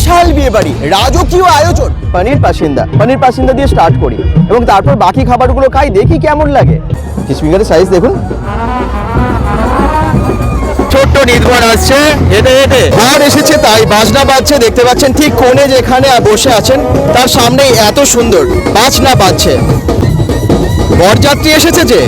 বিশাল বিয়ে বাড়ি রাজকীয় আয়োজন। পনির পাসিন্দা পনির পাসিন্দা দিয়ে স্টার্ট করি এবং তারপর বাকি খাবারগুলো খাই দেখি কেমন লাগে। কিশমিকারের সাইজ দেখুন। ছোট্ট নির্ভর আসছে। হেঁটে হেঁটে। বর এসেছে তাই বাজনা বাজছে দেখতে পাচ্ছেন ঠিক কোণে যেখানে বসে আছেন তার সামনেই এত সুন্দর বাজনা বাজছে। বরযাত্রী এসেছে যে।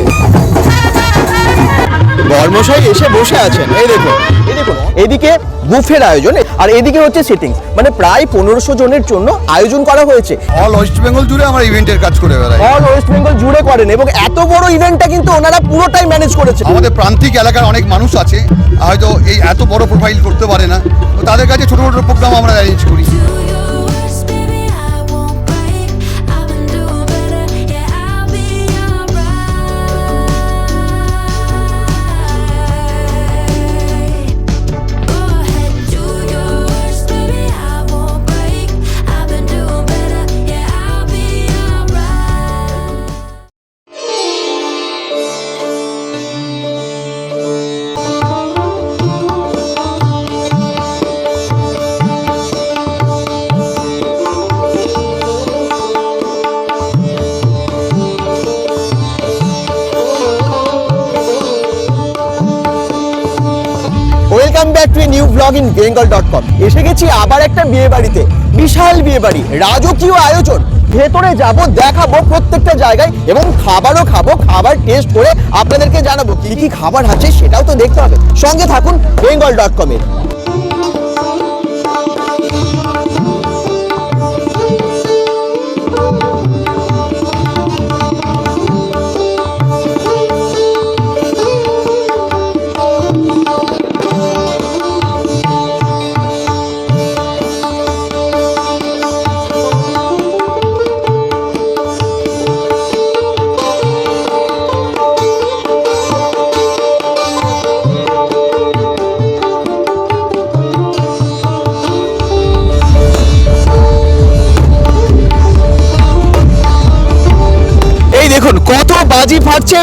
বর্মশাই এসে বসে আছেন। এই দেখুন এই দেখুন এদিকে বুফের আয়োজন আর এদিকে হচ্ছে সিটিংস মানে প্রায় পনেরোশো জনের জন্য আয়োজন করা হয়েছে। অল ওয়েস্ট বেঙ্গল জুড়ে আমার ইভেন্টের কাজ করে বেড়াই। অল ওয়েস্ট বেঙ্গল জুড়ে করেন এবং এত বড় ইভেন্টটা কিন্তু ওনারা পুরোটাই ম্যানেজ করেছে আমাদের প্রান্তিক এলাকার অনেক মানুষ আছে হয়তো এই এত বড় প্রোফাইল করতে পারে না। তো তাদের কাছে ছোট ছোট প্রোগ্রাম আমরা অ্যারেঞ্জ করি। Back to new blog in Bengal dot com এসে গেছি আবার একটা বিয়ে বাড়িতে বিশাল বিয়ে বাড়ি রাজকীয় আয়োজন। ভেতরে যাব, দেখাবো প্রত্যেকটা জায়গায় এবং খাবারও খাব, খাবার টেস্ট করে আপনাদেরকে জানাব কি কি খাবার আছে সেটাও তো দেখতে হবে। সঙ্গে থাকুন বেঙ্গল ডট কমের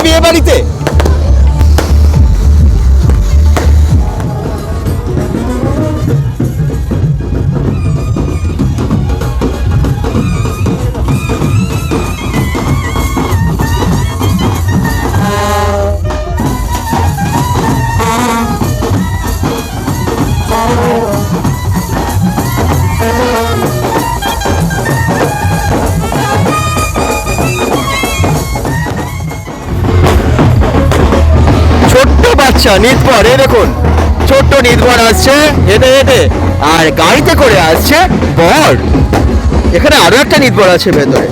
বিয়ে বাড়িতে? ছোট্ট বাচ্চা এই দেখুন। ছোট্ট নির্ভর আসছে, হেঁটে হেঁটে, আর গাড়িতে করে আসছে বর। এখানে আরও একটা নির্ভর আছে ভেতরে।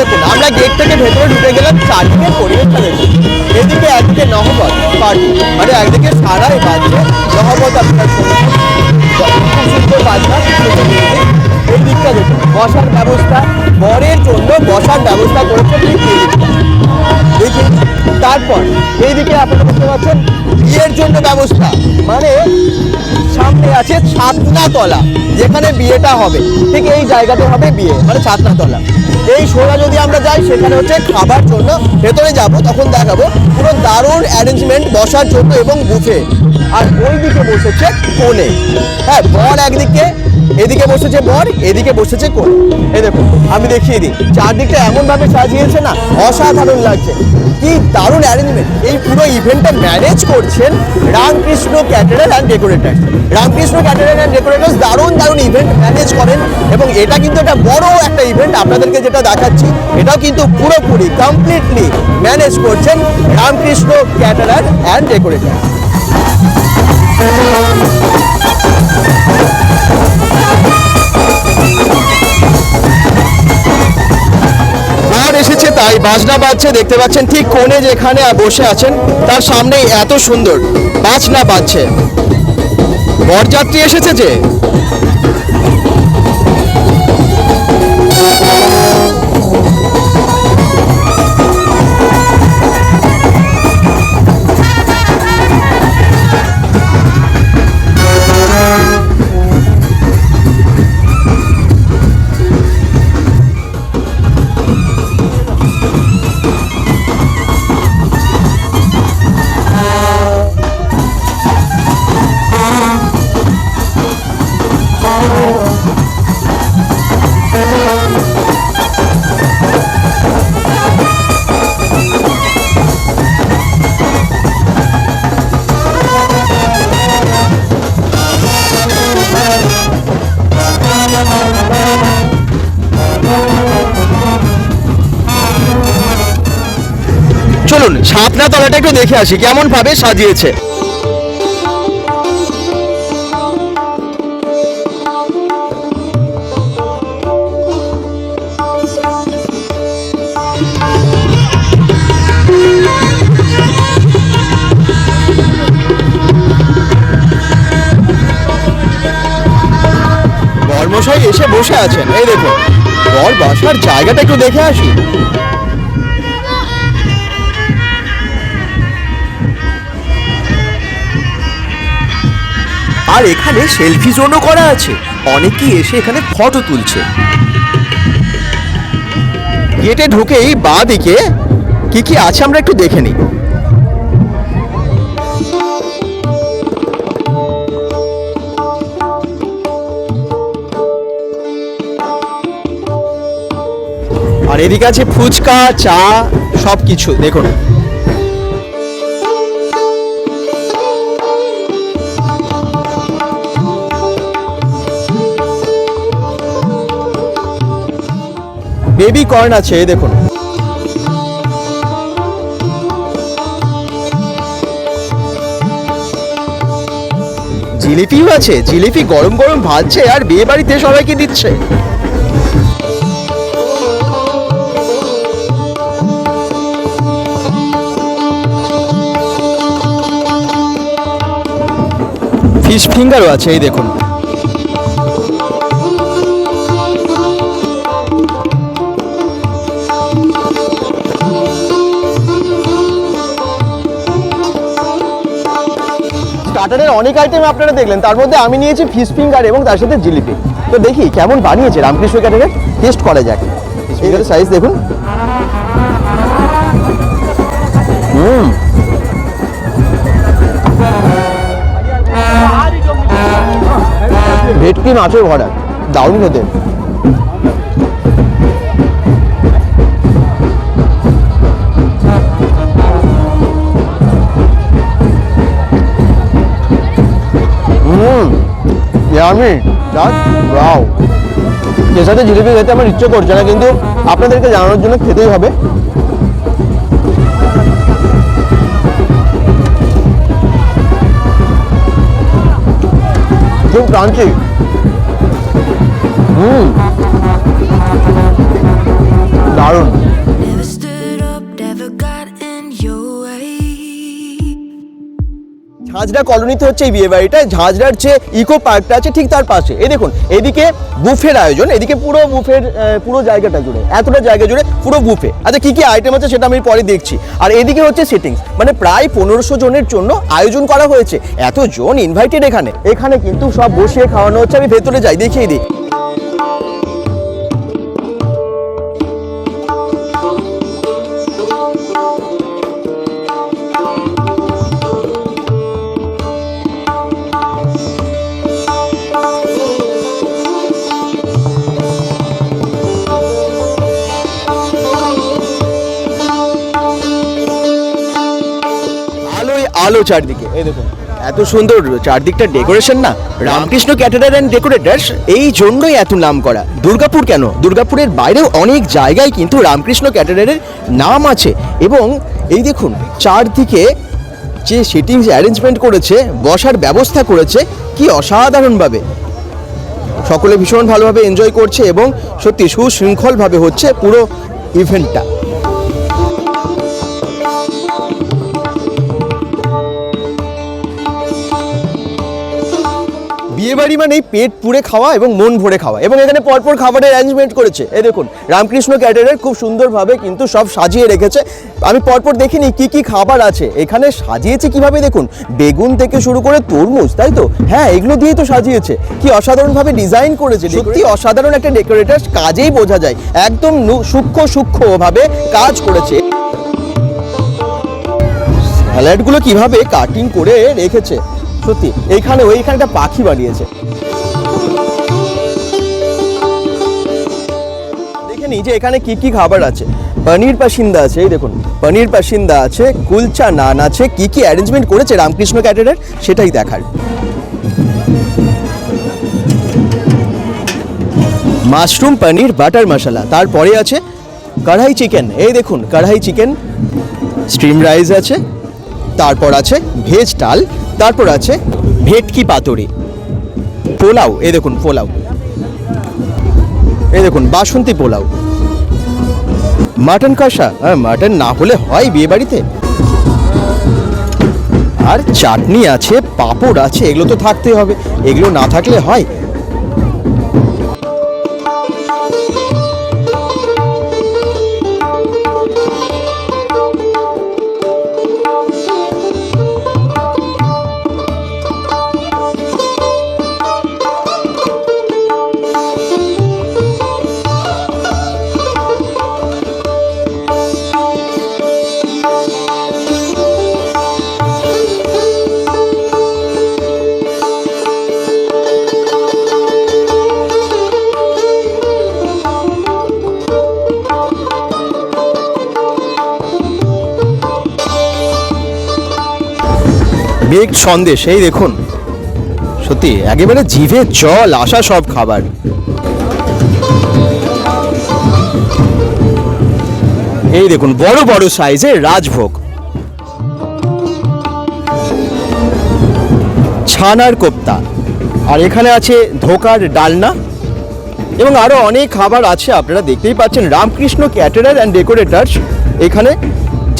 দেখুন, আমরা গেট থেকে ভেতরে ঢুকে গেলাম চারদিকে পরিবেশটা দেখুন। এদিকে একদিকে নহবত, পার্টি। মানে একদিকে সারাই বাজবে নহবত আপনার বাজনা এই দিকটা দেখুন, বসার ব্যবস্থা, বরের জন্য বসার ব্যবস্থা করেছে দেখুন, তারপর এইদিকে আপনারা দেখতে পাচ্ছেন, বিয়ের জন্য ব্যবস্থা। মানে সামনে আছে ছাতনা তলা যেখানে বিয়েটা হবে। ঠিক এই জায়গাতে হবে বিয়ে মানে ছাতনা তলা এই সোনা যদি আমরা যাই, সেখানে হচ্ছে খাবার জন্য ভেতরে যাব, তখন দেখাবো পুরো দারুণ অ্যারেঞ্জমেন্ট বসার জন্য এবং বুফে আর ওই দিকে বসেছে কোণে। হ্যাঁ বর একদিকে এদিকে বসেছে বর, এদিকে বসেছে কোণ এই দেখুন, আমি দেখিয়ে দিই, চারদিকটা এমন ভাবে সাজিয়েছে না, অসাধারণ লাগছে। কি দারুণ অ্যারেঞ্জমেন্ট এই পুরো ইভেন্টটা ম্যানেজ করছেন Ramkrishna caterer and decorator Ramkrishna caterer and decorators দারুণ দারুণ ইভেন্ট ম্যানেজ করেন এবং এটা কিন্তু একটা বড় একটা ইভেন্ট আপনাদেরকে যেটা দেখাচ্ছি, এটাও কিন্তু পুরোপুরি কমপ্লিটলি ম্যানেজ করছেন রামকৃষ্ণ ক্যাটারার অ্যান্ড ডেকোরেটার এসেছে, তাই বাজনা বাজছে, দেখতে পাচ্ছেন ঠিক কোণে যেখানে বসে আছেন, তার সামনে এত সুন্দর বাজনা বাজছে। বরযাত্রী এসেছে যে। তলাটা একটু দেখে আসি, কেমন ভাবে সাজিয়েছে। বর্মশাই এসে বসে আছেন, এই দেখুন। বর বসার জায়গাটা একটু দেখে আসি। আর এখানে সেলফি জোনও করা আছে। অনেকেই এসে এখানে ফটো তুলছে। গেটে ঢুকেই বা দিকে কি কি আছে আমরা একটু দেখে নিই। আর এদিকে আছে ফুচকা, চা সব কিছু দেখুন। বেবি কর্ন আছে দেখুন। জিলিপিও আছে, জিলিপি গরম গরম ভাজছে আর বিয়ে বাড়িতে সবাইকে দিচ্ছে। ফিশ ফিঙ্গারও আছে, এই দেখুন। স্টার্টারের অনেক আইটেম আপনারা দেখলেন, তার মধ্যে আমি নিয়েছি ফিশ ফিঙ্গার এবং তার সাথে জিলিপি। তো দেখি, কেমন বানিয়েছে রামকৃষ্ণ ক্যাটারের টেস্ট করা যাক। ফিঙ্গারের সাইজ দেখুন। হুম। ভেটকি মাছের ভরা, দারুণ খেতে। ইয়ামি জাস্ট ওয়াও এর সাথে জিলিপি খেতে আমার ইচ্ছে করছে না, কিন্তু আপনাদেরকে জানানোর জন্য খেতেই হবে। খুব ক্রাঞ্চি। হুম। দারুণ। ঝাঁঝরা কলোনিতে হচ্ছে এই বিয়ে বাড়িটা, ঝাঁঝরার যে ইকো পার্কটা আছে ঠিক তার পাশে। এই দেখুন, এদিকে বুফের আয়োজন, এদিকে পুরো বুফের পুরো জায়গাটা জুড়ে, এতটা জায়গা জুড়ে পুরো বুফে। আচ্ছা কী কী আইটেম আছে সেটা আমি পরে দেখছি। আর এদিকে হচ্ছে সেটিংস মানে প্রায় পনেরোশো জনের জন্য আয়োজন করা হয়েছে। এত জন ইনভাইটেড এখানে। এখানে কিন্তু সব বসিয়ে খাওয়ানো হচ্ছে, আমি ভেতরে যাই, দেখিয়ে দিই। চারদিকে। এই দেখুন, এত সুন্দর চারদিকটা ডেকোরেশন না? রামকৃষ্ণ ক্যাটারার অ্যান্ড ডেকোরেটার্স এই জন্যই এত নাম করা দুর্গাপুর কেন? দুর্গাপুরের বাইরেও অনেক জায়গায় কিন্তু রামকৃষ্ণ ক্যাটারারের নাম আছে। এবং এই দেখুন, চারদিকে যে সিটিংস অ্যারেঞ্জমেন্ট করেছে, বসার ব্যবস্থা করেছে, কি অসাধারণভাবে। সকলে ভীষণ ভালোভাবে এনজয় করছে এবং সত্যি সুশৃঙ্খলভাবে হচ্ছে পুরো ইভেন্টটা বিয়ে বাড়ি মানেই পেট পুড়ে খাওয়া এবং মন ভরে খাওয়া। এবং এখানে পরপর খাবারের অ্যারেঞ্জমেন্ট করেছে। এই দেখুন রামকৃষ্ণ ক্যাটারের খুব সুন্দরভাবে কিন্তু সব সাজিয়ে রেখেছে। আমি পরপর দেখিনি কি কি খাবার আছে। এখানে সাজিয়েছে কীভাবে দেখুন? বেগুন থেকে শুরু করে তরমুজ তাই তো? হ্যাঁ এগুলো দিয়েই তো সাজিয়েছে। কি অসাধারণভাবে ডিজাইন করেছে। সত্যি? অসাধারণ একটা ডেকোরেটার কাজেই বোঝা যায়। একদম সূক্ষ্ম সূক্ষ্মভাবে কাজ করেছে। স্যালাডগুলো কীভাবে কাটিং করে রেখেছে? সত্যি, এইখানে ওইখানে একটা পাখি বানিয়েছে। দেখে নিই যে এখানে কি কি খাবার আছে। পনির পাসিন্দা আছে, এই দেখুন। পনির পাসিন্দা আছে, কুলচা নান আছে, কি কি অ্যারেঞ্জমেন্ট করেছে রামকৃষ্ণ ক্যাটারের সেটাই দেখার। মাশরুম পনির, বাটার মশলা, তারপরে আছে কড়াই চিকেন, এই দেখুন, কড়াই চিকেন স্ট্রিম রাইস আছে, তারপর আছে ভেজ ডাল তারপর আছে ভেটকি পাতুরি। পোলাও এ দেখুন পোলাও। এ দেখুন বাসন্তী পোলাও। মাটন কষা? হ্যাঁ মাটন না হলে হয় বিয়ে বাড়িতে? আর চাটনি আছে, পাপড় আছে, এগুলো তো থাকতেই হবে। এগুলো না থাকলে হয়? বেগ সন্দেশ, এই দেখুন। সত্যি, একেবারে জিভে জল, আসা সব খাবার। এই দেখুন, বড় বড় সাইজের রাজভোগ। ছানার কোপ্তা। আর এখানে আছে ধোকার ডালনা। এবং আরও অনেক খাবার আছে, আপনারা দেখতেই পাচ্ছেন। রামকৃষ্ণ ক্যাটারার অ্যান্ড ডেকোরেটার্স এখানে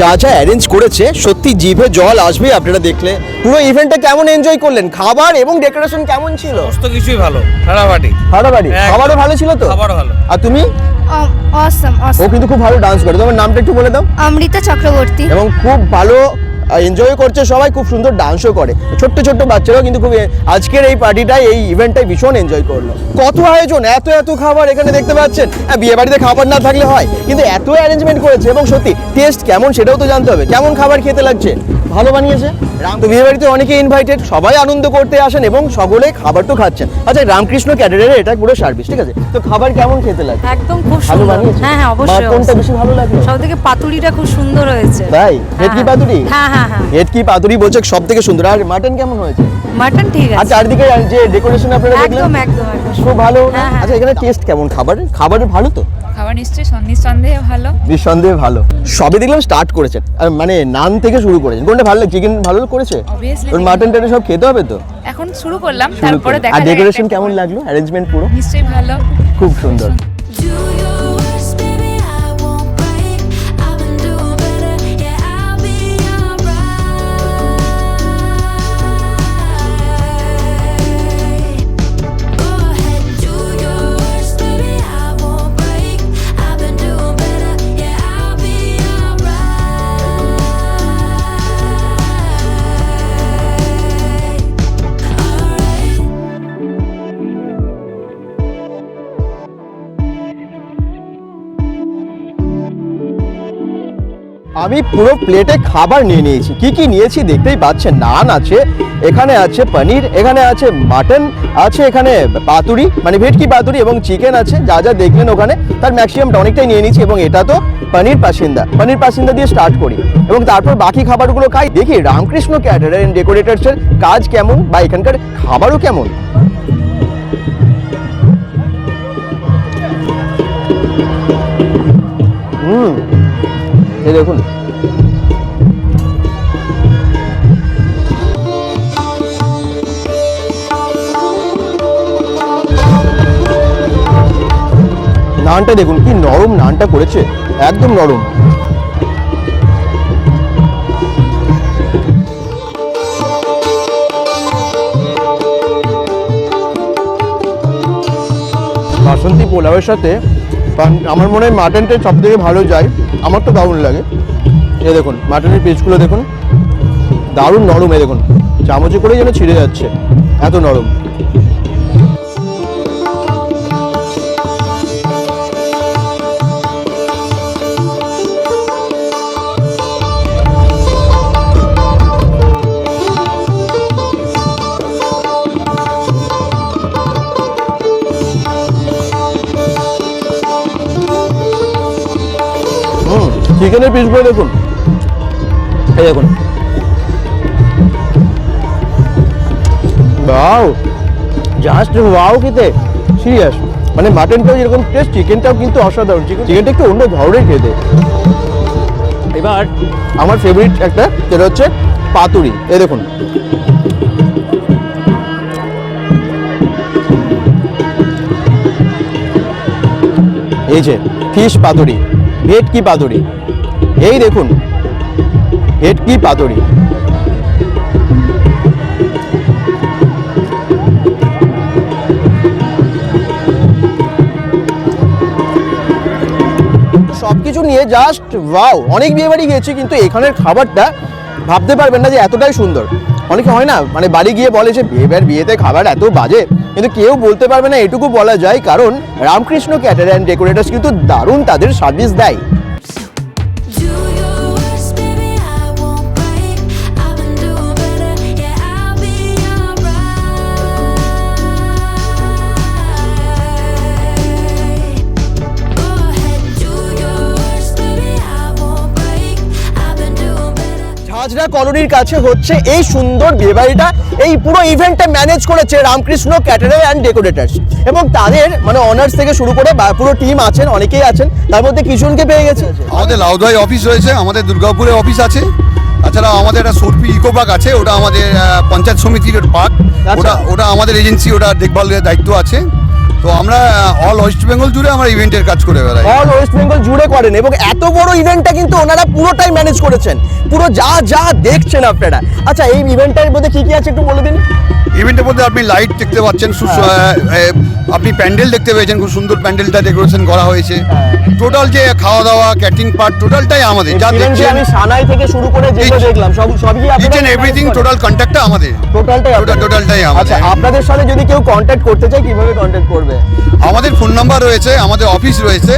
যা যা অ্যারেঞ্জ করেছে সত্যি জিভে জল আসবে আপনারা দেখলে। পুরো ইভেন্টটা কেমন এনজয় করলেন? খাবার এবং ডেকোরেশন কেমন ছিল? সমস্ত কিছুই ভালো। ফাটাফাটি ফাটাফাটি। খাবারও ভালো ছিল তো? খাবারও ভালো। আর তুমি? অসম ও কিন্তু খুব ভালো ডান্স করে। তোমার নামটা একটু বলে দাও। অমৃতা চক্রবর্তী। এবং খুব ভালো এনজয় করছে, সবাই খুব সুন্দর ডান্সও করে। ছোট্ট ছোট্ট বাচ্চারাও কিন্তু খুব আজকের এই পার্টিটাই এই ইভেন্টটাই ভীষণ এনজয় করল। কত আয়োজন, এত এত খাবার এখানে দেখতে পাচ্ছেন? হ্যাঁ বিয়ে বাড়িতে খাবার না থাকলে হয়, কিন্তু এত অ্যারেঞ্জমেন্ট করেছে এবং সত্যি টেস্ট কেমন সেটাও তো জানতে হবে। কেমন খাবার খেতে লাগছে? ভালো বানিয়েছে? তো বিয়ে বাড়িতে অনেকে ইনভাইটেড সবাই আনন্দ করতে আসেন এবং সকলে খাবার তো খাচ্ছেন। আচ্ছা রামকৃষ্ণ ক্যাটারের এটা পুরো সার্ভিস ঠিক আছে? তো খাবার কেমন খেতে লাগে? একদম খুব ভালো সুন্দর। হ্যাঁ হ্যাঁ অবশ্যই কোনটা বেশি ভালো লাগল সব থেকে পাতুরিটা খুব সুন্দর হয়েছে। তাই? ভেটকি হ্যাঁ, পাতুরি? হ্যাঁ হ্যাঁ হ্যাঁ ভেটকি পাতুরি বলছে সব থেকে সুন্দর। আর মাটন কেমন হয়েছে? মাটন ঠিক আর আছে চারদিকে যে ডেকোরেশন আপনারা দেখলেন? একদম একদম খুব ভালো? হ্যাঁ, হ্যাঁ, আচ্ছা এখানে টেস্ট কেমন? খাবারের? খাবারের ভালো তো? খাবার নিশ্চয়ই নিঃসন্দেহে ভালো। নিঃসন্দেহে ভালো। সবে দেখলাম স্টার্ট করেছেন। মানে নান থেকে শুরু করেছেন। কোনটা ভালো লাগে? চিকেন ভালো করেছে? Obviously ওর মাটন টাটন সব খেতে হবে তো? এখন শুরু করলাম তারপরে। দেখা আর ডেকোরেশন কেমন লাগল? অ্যারেঞ্জমেন্ট পুরো? নিশ্চয়ই ভালো। খুব সুন্দর। আমি পুরো প্লেটে খাবার নিয়ে নিয়েছি। কি কি নিয়েছি দেখতেই পাচ্ছেন? নান আছে, এখানে আছে পনির, এখানে আছে মাটন, আছে এখানে পাতুরি মানে ভেটকি পাতুরি এবং চিকেন আছে। যা যা দেখলেন ওখানে, তার ম্যাক্সিমামটা অনেকটাই নিয়ে নিয়েছি এবং এটা তো পনির পাসিন্দা। পনির পাসিন্দা দিয়ে স্টার্ট করি। এবং তারপর বাকি খাবারগুলো খাই। দেখি রামকৃষ্ণ ক্যাটারার অ্যান্ড ডেকোরেটার্সের কাজ কেমন বা এখানকার খাবারও কেমন? হুম। এই দেখুন। নানটা দেখুন কি নরম নানটা করেছে। একদম নরম। বাসন্তী পোলাওয়ের সাথে পান- আমার মনে হয় মাটনটাই সব থেকে ভালো যায়। আমার তো দারুণ লাগে। এ দেখুন, মাটনের পিসগুলো দেখুন। দারুণ নরম এ দেখুন। চামচে করে যেন ছিঁড়ে যাচ্ছে, এত নরম। চিকেনের পিসগুলো দেখুন। এই দেখুন। বাও জাস্ট ওয়াও খেতে সিরিয়াস মানে মাটনটাও যেরকম টেস্ট চিকেনটাও কিন্তু অসাধারণ। চিকেন চিকেনটা একটু অন্য ধরনের খেতে এবার আমার ফেভারিট একটা যেটা হচ্ছে পাতুরি। এই দেখুন। এই যে ফিশ পাতুরি। ভেটকি পাতুরি? এই দেখুন ভেটকি পাতুরি সবকিছু নিয়ে জাস্ট ওয়াও অনেক বিয়ে বাড়ি গিয়েছি, কিন্তু এখানের খাবারটা ভাবতে পারবেন না যে এতটাই সুন্দর। অনেকে হয় না মানে বাড়ি গিয়ে বলে যে, বিয়ে বাড়ির বিয়েতে খাবার এত বাজে। কিন্তু কেউ বলতে পারবে না, এটুকু বলা যায়, কারণ রামকৃষ্ণ ক্যাটার অ্যান্ড ডেকোরেটার্স কিন্তু দারুণ তাদের সার্ভিস দেয়। ঝাঁঝরা কলোনির কাছে হচ্ছে এই সুন্দর বিয়েবাড়িটা। এই পুরো ইভেন্টটা ম্যানেজ করেছে রামকৃষ্ণ ক্যাটারার অ্যান্ড ডেকোরেটার্স এবং তাদের মানে অনার্স থেকে শুরু করে পুরো টিম আছেন অনেকেই আছেন তার মধ্যে কিছুজনকে পেয়ে গেছে। আমাদের লাউদাই অফিস রয়েছে আমাদের দুর্গাপুরে অফিস আছে। তাছাড়া আমাদের একটা সর্পি ইকো পার্ক আছে ওটা আমাদের পঞ্চায়েত সমিতির পার্ক আচ্ছা। ওটা ওটা আমাদের এজেন্সি ওটা দেখভালের দায়িত্ব আছে। তো আমরা অল ওয়েস্ট বেঙ্গল জুড়ে আমরা ইভেন্টের কাজ করে বেড়াই। অল ওয়েস্ট বেঙ্গল জুড়ে করেন এবং এত বড় ইভেন্টটা কিন্তু ওনারা পুরোটাই ম্যানেজ করেছেন। পুরো যা যা দেখছেন আপনারা। আচ্ছা এই ইভেন্টটার মধ্যে কি কি আছে একটু বলে দিন? ইভেন্টের মধ্যে আপনি লাইট দেখতে পাচ্ছেন হ্যাঁ। আপনি প্যান্ডেল দেখতে পেয়েছেন খুব সুন্দর প্যান্ডেলটা ডেকোরেশন করা হয়েছে। হ্যাঁ। টোটাল যে খাওয়া দাওয়া ক্যাটারিং পার্ট টোটালটাই আমাদের যা যে দেখছেন। আমি সানাই থেকে শুরু করে যেগুলো দেখলাম সব সবই এন্ড এভরিথিং টোটাল কন্ট্যাক্টটা আমাদের। টোটালটাই totalটাই আমাদের। আচ্ছা আপনাদের সাথে যদি কেউ কন্ট্যাক্ট করতে চায় কীভাবে কন্ট্যাক্ট করবে? আমাদের ফোন নাম্বার রয়েছে আমাদের অফিস রয়েছে।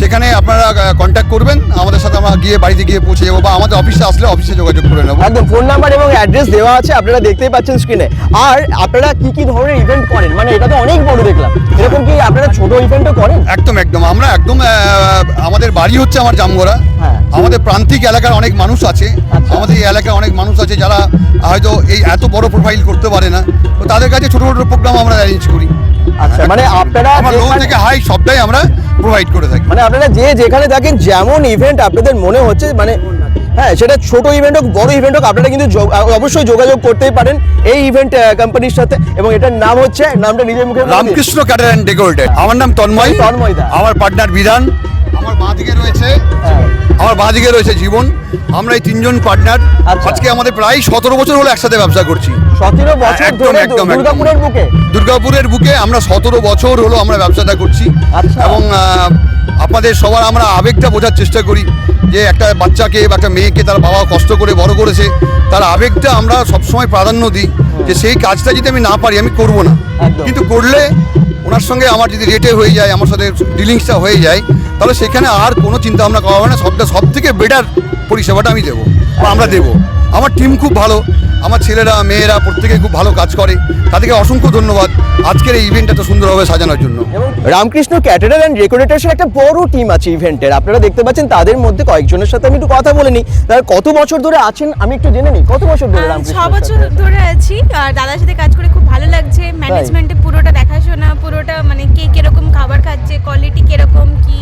সেখানে আপনারা কন্ট্যাক্ট করবেন। আমাদের সাথে আমরা গিয়ে বাড়িতে গিয়ে পৌঁছে যাব বা আমাদের অফিসে আসলে অফিসে যোগাযোগ করে নেব। একদম ফোন নাম্বার এবং অ্যাড্রেস দেওয়া আছে আপনারা দেখতেই পাচ্ছেন স্ক্রিনে আর আপনারা কি কি ধরনের ইভেন্ট করেন? মানে এটা তো অনেক বড় দেখলাম। এরকম কি আপনারা ছোট ইভেন্টও করেন? একদম একদম। আমরা একদম আমাদের বাড়ি হচ্ছে আমার জামগড়া। হ্যাঁ। আমাদের প্রান্তিক এলাকার অনেক মানুষ আছে। আচ্ছা। আমাদের এই এলাকার অনেক মানুষ আছে যারা হয়তো এই এত বড় প্রোফাইল করতে পারে না। তো তাদের কাছে ছোট ছোট প্রোগ্রাম আমরা অ্যারেঞ্জ করি। আচ্ছা মানে আপনারা আমার লো থেকে হাই সবটাই আমরা প্রোভাইড করে থাকি। মানে আপনারা যে যেখানে থাকেন যেমন ইভেন্ট আপনাদের মনে হচ্ছে মানে হ্যাঁ সেটা ছোট ইভেন্ট হোক বড় ইভেন্ট হোক আপনারা কিন্তু অবশ্যই যোগাযোগ করতেই পারেন এই ইভেন্ট কোম্পানির সাথে। এবং এটার নাম হচ্ছে নামটা নিজের মুখে রামকৃষ্ণ ক্যাটার অ্যান্ড ডেকোরেটেড আমার নাম তন্ময়। তন্ময় দা। আমার পার্টনার বিধান। আমার বাঁ দিকে রয়েছে হ্যাঁ। আমার বাঁ দিকে রয়েছে জীবন। আমরা এই তিনজন পার্টনার আচ্ছা। আজকে আমাদের প্রায় সতেরো বছর হলো একসাথে ব্যবসা করছি। সতেরো বছর একদম, একদম, একদম। দুর্গাপুরের বুকে? দুর্গাপুরের বুকে আমরা সতেরো বছর হলো আমরা ব্যবসাটা করছি। আচ্ছা। এবং আপনাদের সবার আমরা আবেগটা বোঝার চেষ্টা করি যে একটা বাচ্চাকে বা একটা মেয়েকে তার বাবা কষ্ট করে বড় করেছে তার আবেগটা আমরা সবসময় প্রাধান্য দিই যে সেই কাজটা যদি আমি না পারি আমি করব না। কিন্তু করলে ওনার সঙ্গে আমার যদি রেটে হয়ে যায় আমার সাথে ডিলিংসটা হয়ে যায় তাহলে সেখানে আর কোনো চিন্তা ভাবনা করা হবে না। সবটা সব থেকে বেটার পরিষেবাটা আমি দেবো আমরা দেবো। আমার টিম খুব ভালো। আমার ছেলেরা মেয়েরা প্রত্যেকে খুব ভালো কাজ করে। তাদেরকে অসংখ্য ধন্যবাদ। আজকের এই ইভেন্টটা তো সুন্দরভাবে সাজানোর জন্য। রামকৃষ্ণ ক্যাটারার অ্যান্ড ডেকোরেটার্সের একটা বড় টিম আছে ইভেন্টের আপনারা দেখতে পাচ্ছেন তাদের মধ্যে কয়েকজনের সাথে আমি একটু কথা বলে নিই। তারা কত বছর ধরে আছেন আমি একটু জেনে নিই। কত বছর ধরে ছ বছর ধরে আছি। আর দাদার সাথে কাজ করে খুব ভালো লাগছে। ম্যানেজমেন্টে পুরোটা দেখাশোনা পুরোটা মানে কে কীরকম খাবার খাচ্ছে কোয়ালিটি কীরকম কি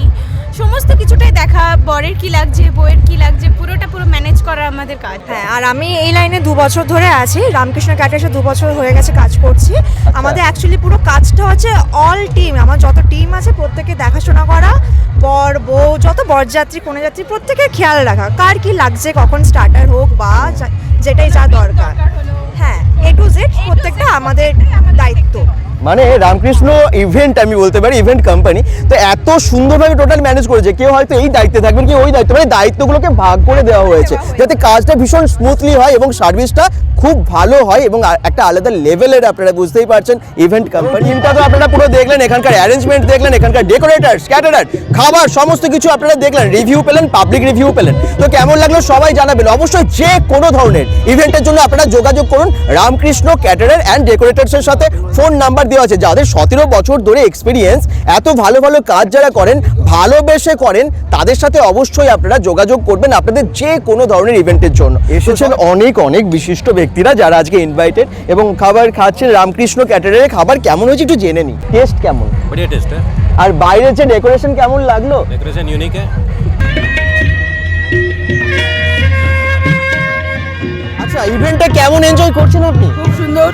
সমস্ত কিছুটাই দেখা। বরের কি লাগছে বইয়ের কি লাগছে পুরোটা পুরো করা আমাদের কাজ। হ্যাঁ আর আমি এই লাইনে দু বছর ধরে আছি। রামকৃষ্ণ ক্যাটার্সে দু বছর হয়ে গেছে কাজ করছি। আমাদের অ্যাকচুয়ালি পুরো কাজটা হচ্ছে অল টিম আমার যত টিম আছে প্রত্যেকে দেখাশোনা করা বর বউ যত বরযাত্রী কোনো যাত্রী প্রত্যেকের খেয়াল রাখা। কার কি লাগছে কখন স্টার্টার হোক বা যা- যেটাই যা দরকার। হ্যাঁ এ টু জেড প্রত্যেকটা আমাদের দায়িত্ব। মানে রামকৃষ্ণ ইভেন্ট আমি বলতে পারি ইভেন্ট কোম্পানি তো এত সুন্দরভাবে টোটাল ম্যানেজ করেছে, কেউ হয়তো এই দায়িত্বে থাকবেন, কেউ ওই দায়িত্ব মানে দায়িত্বগুলোকে ভাগ করে দেওয়া হয়েছে, যাতে কাজটা ভীষণ স্মুথলি হয় এবং সার্ভিসটা খুব ভালো হয় এবং একটা আলাদা লেভেলের আপনারা বুঝতেই পারছেন ইভেন্ট কোম্পানি তো আপনারা পুরো দেখলেন, এখানকার অ্যারেঞ্জমেন্ট দেখলেন, এখানকার ডেকোরেটার ক্যাটারার খাবার, সমস্ত কিছু আপনারা দেখলেন রিভিউ পেলেন পাবলিক রিভিউ পেলেন। তো কেমন লাগল সবাই জানাবেন, অবশ্যই যে কোনো ধরনের ইভেন্টের জন্য আপনারা যোগাযোগ করুন, রামকৃষ্ণ ক্যাটারার অ্যান্ড ডেকোরেটার্সের সাথে। ফোন নাম্বার অফার দেওয়া আছে। যাদের সতেরো বছর ধরে এক্সপিরিয়েন্স এত ভালো ভালো কাজ যারা করেন ভালোবেসে করেন তাদের সাথে অবশ্যই আপনারা যোগাযোগ করবেন আপনাদের যে কোনো ধরনের ইভেন্টের জন্য। এসেছেন অনেক অনেক বিশিষ্ট ব্যক্তিরা যারা আজকে ইনভাইটেড এবং খাবার খাচ্ছেন রামকৃষ্ণ ক্যাটারের খাবার কেমন হয়েছে একটু জেনে নিই। টেস্ট কেমন? আর বাইরের যে ডেকোরেশন কেমন লাগল? ডেকোরেশন ইউনিক আচ্ছা ইভেন্টটা কেমন এনজয় করছেন আপনি? খুব সুন্দর।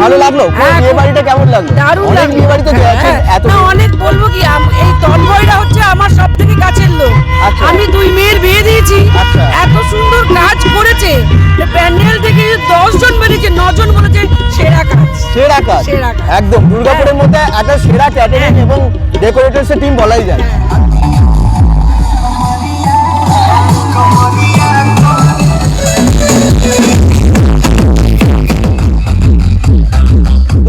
ভালো লাগল? হ্যাঁ, বিয়ে বাড়িটা কেমন লাগল? দারুণ লাগল। বিয়ে বাড়িতে হ্যাঁ, এত না অনেক বলব কি এই তন্ময়রা হচ্ছে আমার সব থেকে কাছের লোক। আচ্ছা। আমি দুই মেয়ের বিয়ে দিয়েছি। আচ্ছা। এত সুন্দর কাজ করেছে। যে প্যান্ডেল থেকে দশ জন বেরিয়েছে নজন বলেছে সেরা কাজ। সেরা কাজ। সেরা কাজ। একদম দুর্গাপুরের মধ্যে একটা সেরা ক্যাটারিং এবং ডেকোরেটরস টিম বলাই যায়।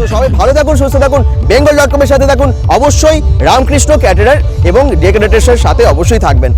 তো সবাই ভালো থাকুন, সুস্থ থাকুন বেঙ্গল ডট কমের সাথে থাকুন। অবশ্যই রামকৃষ্ণ ক্যাটারার এবং ডেকোরেটার্সের সাথে অবশ্যই থাকবেন।